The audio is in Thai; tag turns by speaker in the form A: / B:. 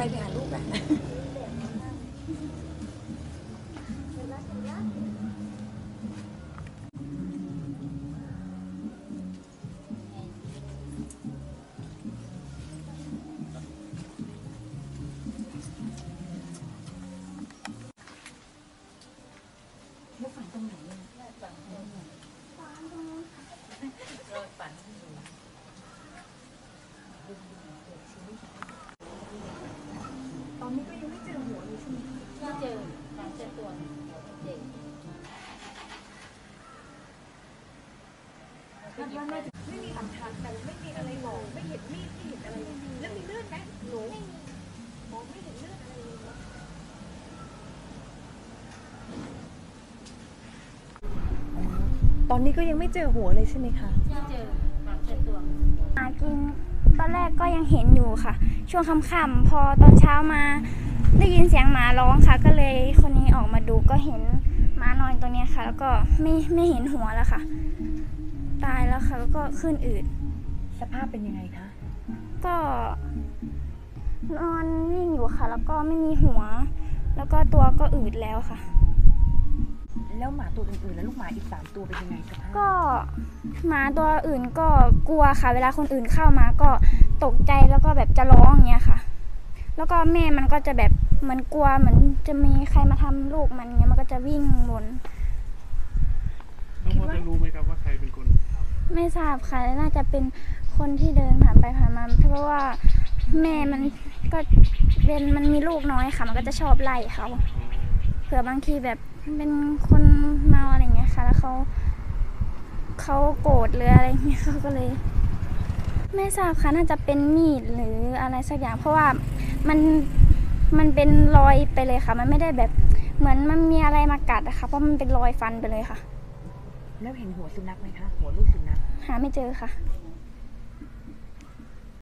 A: ไปไปหาลูกอะแล้ว นนี้ก็ยังไม่เจอหัวเลยใช่ไหม
B: ไม่เจอหาเจอตัวเด็ก
A: คาดว่าน่าจะไม่มีหลักฐานแต่ไม่มีอะไรหลอกไม่เห็นมีดไม่เห็นอะไรเลยแล้วมีเลือดไหมหนูมองไม่เห็นเลือดอะไรเลยนะตอนนี้ก็ยังไม่เจอหัวเลยใช่ไหมคะ
B: ไม่เจอหาเจอตัว
C: หากิน ตอนแรกก็ยังเห็นอยู่ค่ะ ช่วงค่ำๆพอตอนเช้ามาได้ยินเสียงหมาร้องค่ะ ก็เลยคนนี้ออกมาดูก็เห็นหมานอนตัวเนี้ยค่ะ แล้วก็ไม่ไม่เห็นหัวแล้วค่ะ ตายแล้วค่ะแล้วก็ขึ้นอืด
A: สภาพเป็นยังไงคะ
C: ก็นอนวิ่งอยู่ค่ะ แล้วก็ไม่มีหัว แล้วก็ตัวก็อืดแล้วค่ะ
A: แล้วหมาตัวอื่นๆแล้วลูกหมาอีกสามตัวเป็นยังไงสภาพ
C: ก็หมาตัวอื่นก็กลัวค่ะ เวลาคนอื่นเข้ามาก็ตกใจแล้วก็แบบจะร้องอย่างเงี้ยค่ะ แล้วก็แม่มันก็จะแบบเหมือนกลัวเหมือนจะมีใครมาทำลูกมันเงี้ยมันก็จะวิ่งวน
D: น้องพอจะรู้ไหมครับว่าใครเป็นคนทำ
C: ไม่ทราบค่ะ น่าจะเป็นคนที่เดินผ่านไปผ่านมาเพราะว่าแม่มันก็เป็นมันมีลูกน้อยค่ะ มันก็จะชอบไล่เขาเผื่อบางทีแบบเป็นคนเมาอะไรเงี้ยค่ะ แล้วเขาเขาโกรธหรืออะไรเงี้ยเขาก็เลย ไม่ทราบค่ะน่าจะเป็นมีดหรืออะไรสักอย่าง เพราะว่ามันมันเป็นรอยไปเลยค่ะ มันไม่ได้แบบเหมือนมันมีอะไรมากัดอะค่ะเพราะมันเป็นรอยฟันไปเลยค่ะ
A: แล้วเห็นหัวสุนัขไหมคะ หัวลูกสุนัข
C: หาไม่เจอค่ะ
A: อื